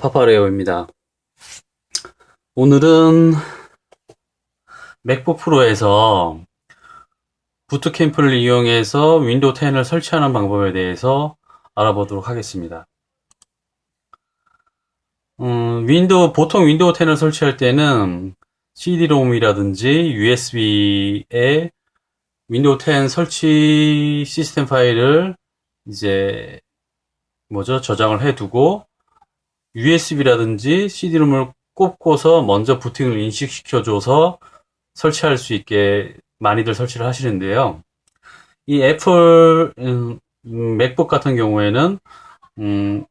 파파레오입니다. 오늘은 맥북 프로에서 부트캠프를 이용해서 윈도우 10을 설치하는 방법에 대해서 알아보도록 하겠습니다. 음, 윈도우, 보통 윈도우 10을 설치할 때는 CD-ROM이라든지 USB에 윈도우 10 설치 시스템 파일을 이제 뭐죠? 저장을 해두고 USB라든지 CD롬을 꼽고서 먼저 부팅을 인식시켜줘서 설치할 수 있게 많이들 설치를 하시는데요. 이 애플 음, 음, 맥북 같은 경우에는 음,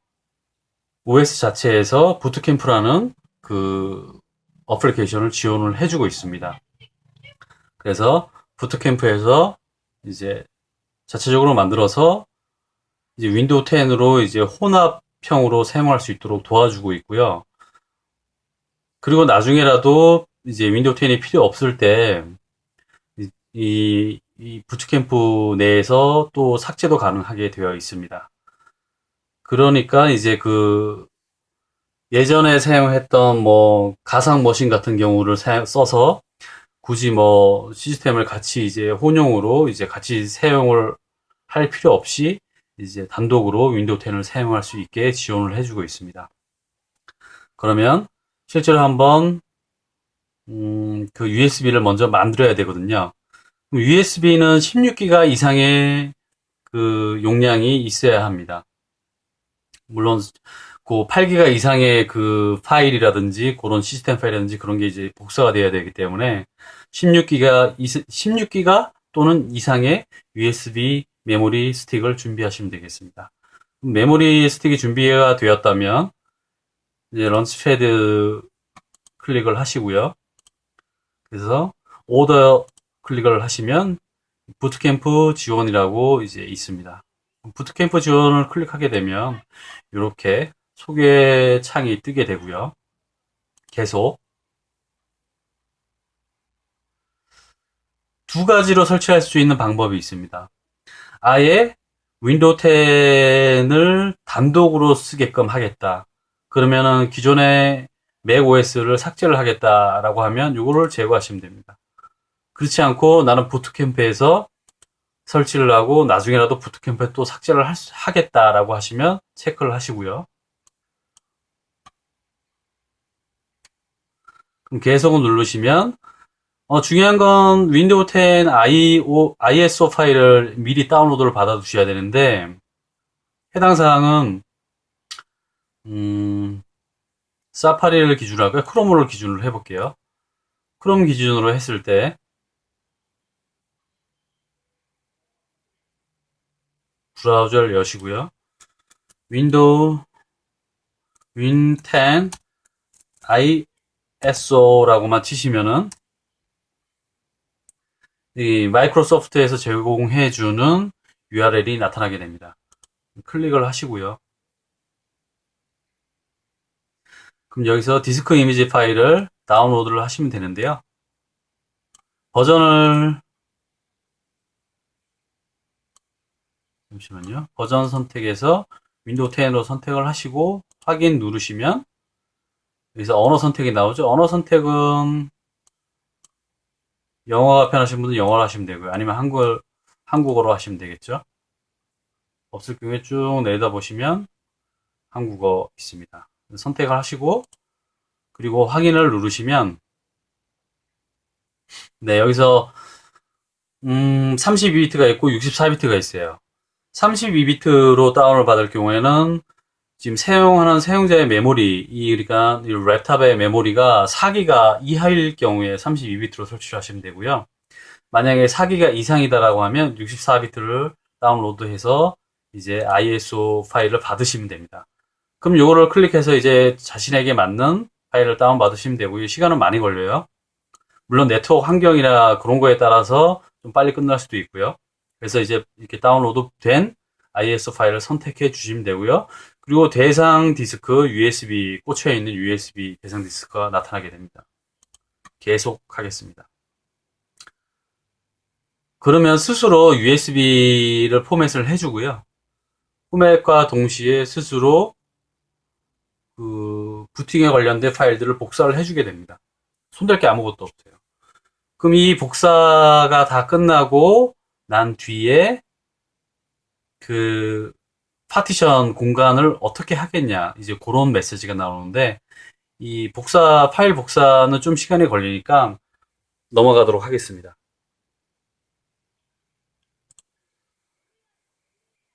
OS 자체에서 부트캠프라는 그 어플리케이션을 지원을 해주고 있습니다. 그래서 부트캠프에서 이제 자체적으로 만들어서 이제 윈도우 10으로 이제 혼합 형으로 사용할 수 있도록 도와주고 있고요. 그리고 나중에라도 이제 윈도우 10이 필요 없을 때, 이, 이, 이 부트캠프 내에서 또 삭제도 가능하게 되어 있습니다. 그러니까 이제 그 예전에 사용했던 뭐 가상 머신 같은 경우를 사- 써서 굳이 뭐 시스템을 같이 이제 혼용으로 이제 같이 사용을 할 필요 없이 이제 단독으로 윈도우 10을 사용할 수 있게 지원을 해주고 있습니다. 그러면 실제로 한번 음, 그 USB를 먼저 만들어야 되거든요. USB는 16기가 이상의 그 용량이 있어야 합니다. 물론 그 8기가 이상의 그 파일이라든지 그런 시스템 파일이라든지 그런 게 이제 복사가 돼야 되기 때문에 16기가 16기가 또는 이상의 USB 메모리 스틱을 준비하시면 되겠습니다. 메모리 스틱이 준비가 되었다면 이제 런치패드 클릭을 하시고요. 그래서 오더 클릭을 하시면 부트캠프 지원이라고 이제 있습니다. 부트캠프 지원을 클릭하게 되면 이렇게 소개 창이 뜨게 되고요. 계속 두 가지로 설치할 수 있는 방법이 있습니다. 아예 윈도우 10을 단독으로 쓰게끔 하겠다. 그러면은 기존의 맥 OS를 삭제를 하겠다라고 하면 이거를 제거하시면 됩니다. 그렇지 않고 나는 부트캠프에서 설치를 하고 나중에라도 부트캠프에 또 삭제를 하겠다라고 하시면 체크를 하시고요. 그럼 계속을 누르시면 어, 중요한 건 윈도우 10 IO, ISO 파일을 미리 다운로드를 받아 두셔야 되는데 해당 사항은 음, 사파리를 기준으로 하고요. 크롬을 기준으로 해볼게요. 크롬 기준으로 했을 때 브라우저를 여시고요. 윈도우 윈10 ISO라고만 치시면은 이 마이크로소프트에서 제공해주는 URL이 나타나게 됩니다. 클릭을 하시고요. 그럼 여기서 디스크 이미지 파일을 다운로드를 하시면 되는데요. 버전을 잠시만요. 버전 선택에서 윈도우 10으로 선택을 하시고 확인 누르시면 여기서 언어 선택이 나오죠. 언어 선택은 영어가 편하신 분은 영어로 하시면 되고요. 아니면 한글, 한국어로 하시면 되겠죠. 없을 경우에 쭉 내다 보시면 한국어 있습니다. 선택을 하시고 그리고 확인을 누르시면 네 여기서 음 32비트가 있고 64비트가 있어요 32비트로 다운을 받을 경우에는 지금 사용하는 사용자의 메모리 이 그러니까 이 랩탑의 메모리가 4기가 이하일 경우에 32비트로 설치를 하시면 되고요 만약에 4기가 이상이다라고 하면 64비트를 다운로드해서 이제 ISO 파일을 받으시면 됩니다 그럼 요거를 클릭해서 이제 자신에게 맞는 파일을 다운받으시면 되고요. 시간은 많이 걸려요. 물론 네트워크 환경이나 그런 거에 따라서 좀 빨리 끝날 수도 있고요. 그래서 이제 이렇게 다운로드 된 ISO 파일을 선택해 주시면 되고요. 그리고 대상 디스크 USB 꽂혀 있는 USB 대상 디스크가 나타나게 됩니다. 계속 하겠습니다. 그러면 스스로 USB를 포맷을 해주고요. 포맷과 동시에 스스로 그 부팅에 관련된 파일들을 복사를 해주게 됩니다. 손댈 게 아무것도 없어요. 그럼 이 복사가 다 끝나고 난 뒤에 그 파티션 공간을 어떻게 하겠냐 이제 그런 메시지가 나오는데 이 복사 파일 복사는 좀 시간이 걸리니까 넘어가도록 하겠습니다.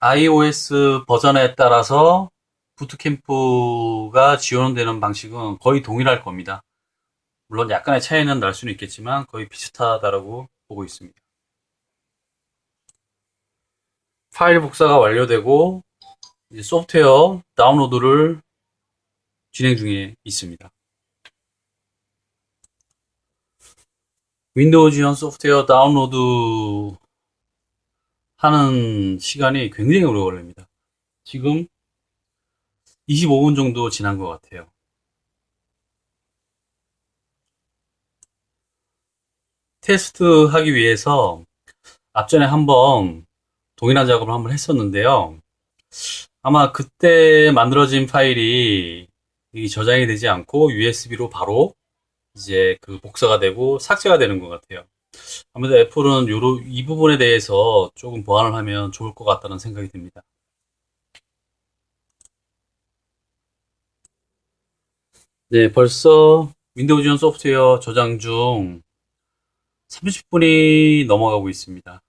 iOS 버전에 따라서 부트캠프가 지원되는 방식은 거의 동일할 겁니다. 물론 약간의 차이는 날 수는 있겠지만 거의 비슷하다라고 보고 있습니다. 파일 복사가 완료되고 이제 소프트웨어 다운로드를 진행 중에 있습니다. 윈도우 지원 소프트웨어 다운로드 하는 시간이 굉장히 오래 걸립니다. 지금 25분 정도 지난 것 같아요. 테스트 하기 위해서 앞전에 한번 동일한 작업을 한번 했었는데요. 아마 그때 만들어진 파일이 이 저장이 되지 않고 USB로 바로 이제 그 복사가 되고 삭제가 되는 것 같아요. 아무래도 애플은 요로, 이 부분에 대해서 조금 보완을 하면 좋을 것 같다는 생각이 듭니다. 네, 벌써 윈도우 지원 소프트웨어 저장 중 30분이 넘어가고 있습니다.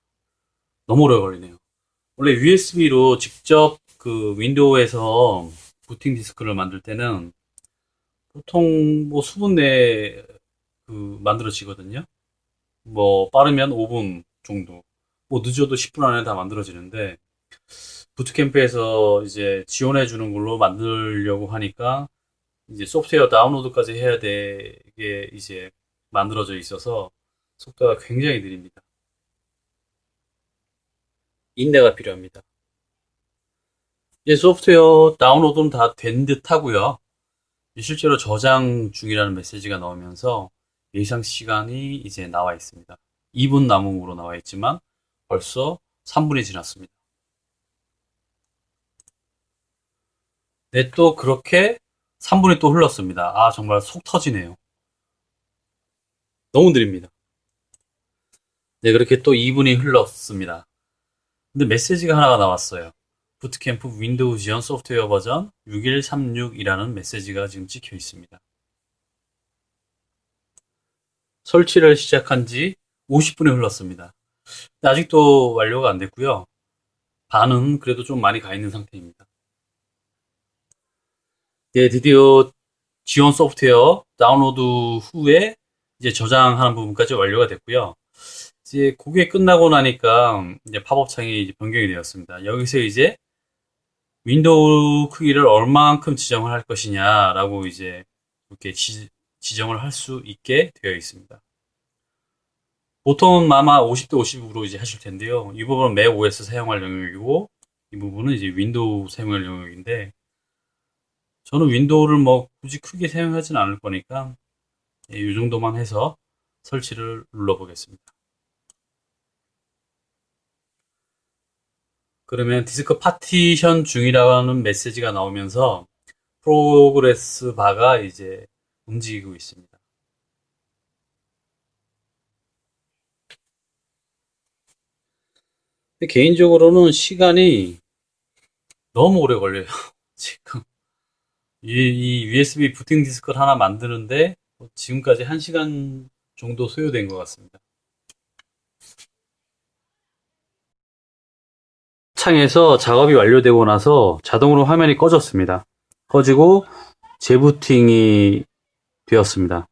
너무 오래 걸리네요. 원래 USB로 직접 그 윈도우에서 부팅 디스크를 만들 때는 보통 뭐 수분 내에 그 만들어지거든요. 뭐 빠르면 5분 정도, 뭐 늦어도 10분 안에 다 만들어지는데 부트캠프에서 이제 지원해 주는 걸로 만들려고 하니까 이제 소프트웨어 다운로드까지 해야 되게 이제 만들어져 있어서 속도가 굉장히 느립니다. 인내가 필요합니다. 이제 소프트웨어 다운로드는 다 된 듯 하고요. 실제로 저장 중이라는 메시지가 나오면서 예상 시간이 이제 나와 있습니다. 2분 남음으로 나와 있지만 벌써 3분이 지났습니다. 네, 또 그렇게 3분이 또 흘렀습니다. 아, 정말 속 터지네요. 너무 느립니다. 네, 그렇게 또 2분이 흘렀습니다. 근데 메시지가 하나가 나왔어요. 부트캠프 윈도우 지원 소프트웨어 버전 6136이라는 메시지가 지금 찍혀 있습니다. 설치를 시작한 지 50분이 흘렀습니다. 아직도 완료가 안 됐고요. 반은 그래도 좀 많이 가 있는 상태입니다. 네, 드디어 지원 소프트웨어 다운로드 후에 이제 저장하는 부분까지 완료가 됐고요. 이제 그게 끝나고 나니까 이제 팝업 창이 변경이 되었습니다. 여기서 이제 윈도우 크기를 얼마만큼 지정을 할 것이냐라고 이제 이렇게 지, 지정을 할 수 있게 되어 있습니다. 보통은 아마 50대 50으로 이제 하실 텐데요. 이 부분은 맥 OS 사용할 영역이고 이 부분은 이제 윈도우 사용할 영역인데 저는 윈도우를 뭐 굳이 크게 사용하진 않을 거니까 예, 이 정도만 해서 설치를 눌러 보겠습니다. 그러면 디스크 파티션 중이라는 메시지가 나오면서 프로그레스 바가 이제 움직이고 있습니다. 개인적으로는 시간이 너무 오래 걸려요. 지금 이, 이 USB 부팅 디스크를 하나 만드는데 지금까지 1시간 정도 소요된 것 같습니다. 창에서 작업이 완료되고 나서 자동으로 화면이 꺼졌습니다. 꺼지고 재부팅이 되었습니다.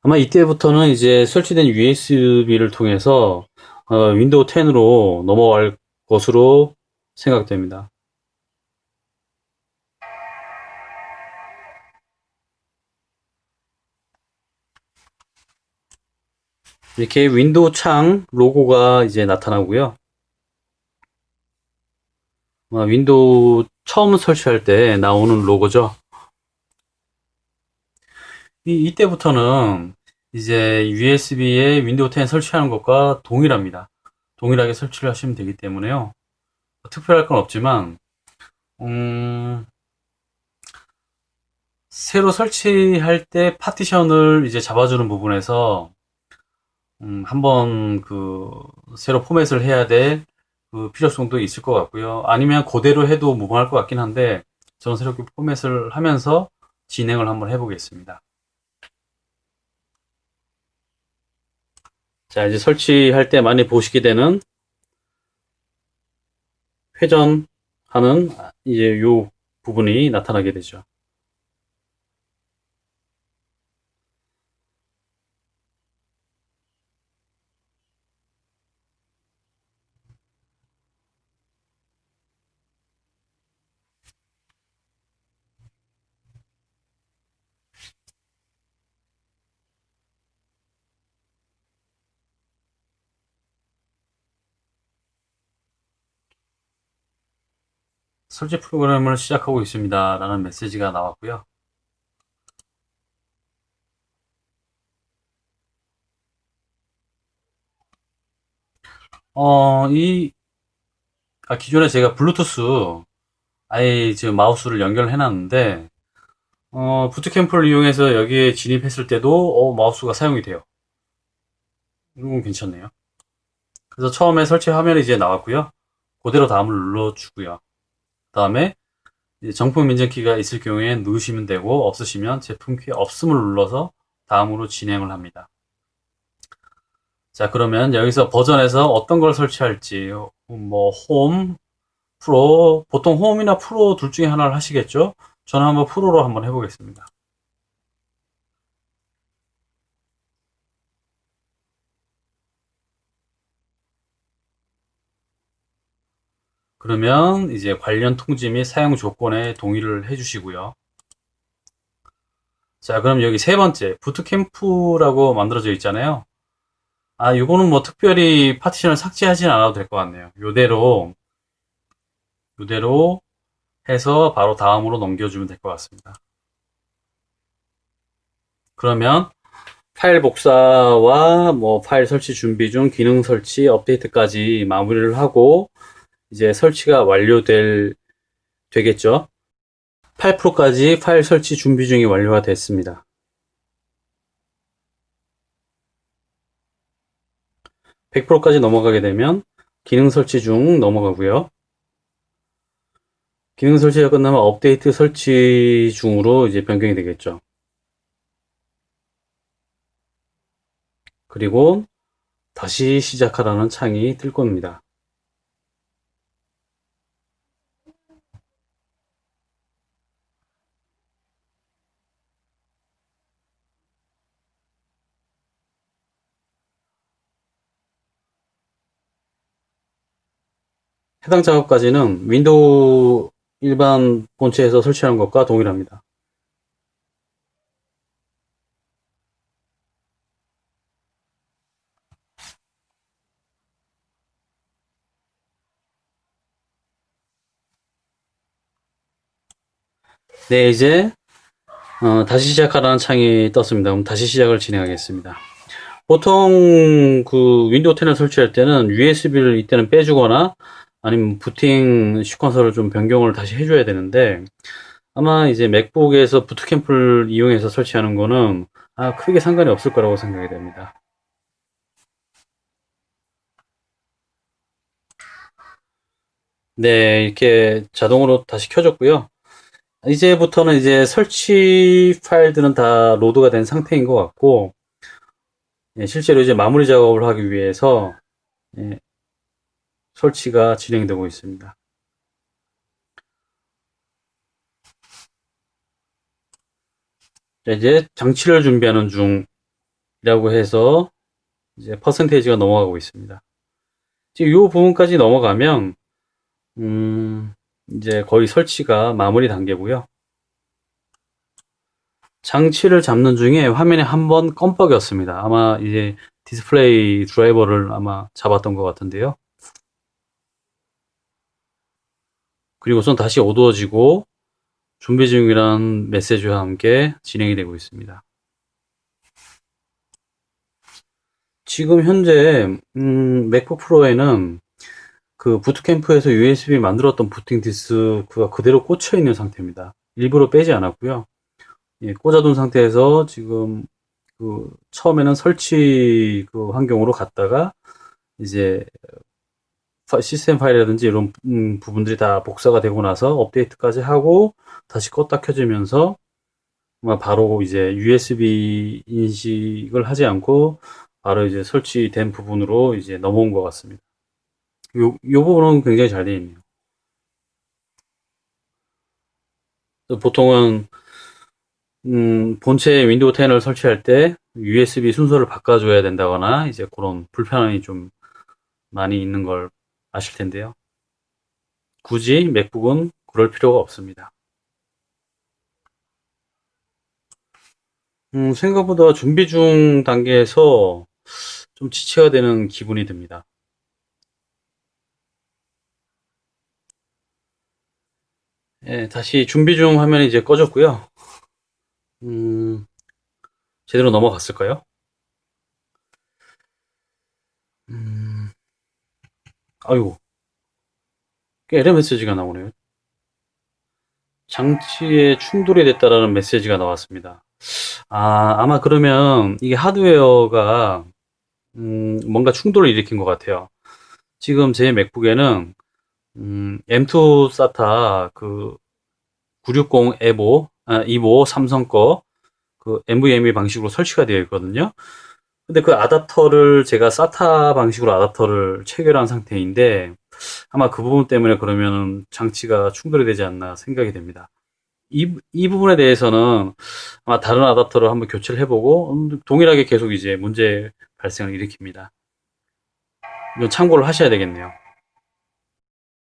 아마 이때부터는 이제 설치된 USB를 통해서 어, 윈도우 10으로 넘어갈 것으로 생각됩니다. 이렇게 윈도우 창 로고가 이제 나타나고요. 어, 윈도우 처음 설치할 때 나오는 로고죠. 이, 이때부터는 이제 USB에 윈도우 10 설치하는 것과 동일합니다. 동일하게 설치를 하시면 되기 때문에요. 특별할 건 없지만, 음, 새로 설치할 때 파티션을 이제 잡아주는 부분에서 음, 한번 그 새로 포맷을 해야 될 그 필요성도 있을 것 같고요. 아니면 그대로 해도 무방할 것 같긴 한데 저는 새롭게 포맷을 하면서 진행을 한번 해보겠습니다. 자, 이제 설치할 때 많이 보시게 되는 회전하는 이제 요 부분이 나타나게 되죠. 설치 프로그램을 시작하고 있습니다. 라는 메시지가 나왔고요. 어, 이, 아, 기존에 제가 블루투스, 아예 지금 마우스를 연결해 놨는데, 어, 부트캠프를 이용해서 여기에 진입했을 때도, 어, 마우스가 사용이 돼요. 이건 괜찮네요. 그래서 처음에 설치 화면이 이제 나왔고요. 그대로 다음을 눌러주고요. 다음에 정품 인증키가 있을 경우에 누르시면 되고 없으시면 제품 키 없음을 눌러서 다음으로 진행을 합니다. 자 그러면 여기서 버전에서 어떤 걸 설치할지 뭐 홈, 프로 보통 홈이나 프로 둘 중에 하나를 하시겠죠? 저는 한번 프로로 한번 해보겠습니다. 그러면 이제 관련 통지 및 사용 조건에 동의를 해주시고요. 자, 그럼 여기 세 번째, 부트캠프라고 만들어져 있잖아요. 아, 요거는 뭐 특별히 파티션을 삭제하진 않아도 될 것 같네요. 요대로, 요대로 해서 바로 다음으로 넘겨주면 될 것 같습니다. 그러면 파일 복사와 뭐 파일 설치 준비 중 기능 설치 업데이트까지 마무리를 하고 이제 설치가 완료될 되겠죠. 8%까지 파일 설치 준비 중이 완료가 됐습니다. 100%까지 넘어가게 되면 기능 설치 중 넘어가고요. 기능 설치가 끝나면 업데이트 설치 중으로 이제 변경이 되겠죠. 그리고 다시 시작하라는 창이 뜰 겁니다. 해당 작업까지는 윈도우 일반 본체에서 설치하는 것과 동일합니다. 네, 이제 어, 다시 시작하라는 창이 떴습니다. 그럼 다시 시작을 진행하겠습니다. 보통 그 윈도우 10을 설치할 때는 USB를 이때는 빼주거나 아니면 부팅 시퀀서를 좀 변경을 다시 해줘야 되는데 아마 이제 맥북에서 부트캠프를 이용해서 설치하는 거는 아, 크게 상관이 없을 거라고 생각이 됩니다. 네, 이렇게 자동으로 다시 켜졌고요. 이제부터는 이제 설치 파일들은 다 로드가 된 상태인 것 같고, 예, 실제로 이제 마무리 작업을 하기 위해서 예, 설치가 진행되고 있습니다. 자, 이제 장치를 준비하는 중이라고 해서 이제 퍼센테이지가 넘어가고 있습니다. 지금 이 부분까지 넘어가면 음, 이제 거의 설치가 마무리 단계고요. 장치를 잡는 중에 화면에 한 번 껌뻑이었습니다. 아마 이제 디스플레이 드라이버를 아마 잡았던 것 같은데요. 그리고선 다시 어두워지고 준비 중이라는 메시지와 함께 진행이 되고 있습니다. 지금 현재 음, 맥북 프로에는 그 부트캠프에서 USB 만들었던 부팅 디스크가 그대로 꽂혀 있는 상태입니다. 일부러 빼지 않았고요. 예, 꽂아둔 상태에서 지금 그 처음에는 설치 그 환경으로 갔다가 이제 파- 시스템 파일이라든지 이런 음, 부분들이 다 복사가 되고 나서 업데이트까지 하고 다시 껐다 켜지면서 바로 이제 USB 인식을 하지 않고 바로 이제 설치된 부분으로 이제 넘어온 것 같습니다. 요, 요 부분은 굉장히 잘 되어 있네요. 보통은 음, 본체 윈도우 10을 설치할 때 USB 순서를 바꿔줘야 된다거나 이제 그런 불편함이 좀 많이 있는 걸 아실 텐데요. 굳이 맥북은 그럴 필요가 없습니다. 음, 생각보다 준비 중 단계에서 좀 지체가 되는 기분이 듭니다. 예, 다시 준비 중 화면이 이제 꺼졌고요. 음, 제대로 넘어갔을까요? 음, 꽤 에러 메시지가 나오네요. 장치에 충돌이 됐다라는 메시지가 나왔습니다. 아, 아마 그러면 이게 하드웨어가 음, 뭔가 충돌을 일으킨 것 같아요. 지금 제 맥북에는 음, M2 SATA 그 960 에보, 아, 이보 삼성 거 그 NVMe 방식으로 설치가 되어 있거든요. 근데 그 아답터를 제가 SATA 방식으로 아답터를 체결한 상태인데 아마 그 부분 때문에 그러면 장치가 충돌이 되지 않나 생각이 됩니다. 이, 이 부분에 대해서는 아마 다른 아답터를 한번 교체를 해보고 음, 동일하게 계속 이제 문제 발생을 일으킵니다. 이건 참고를 하셔야 되겠네요.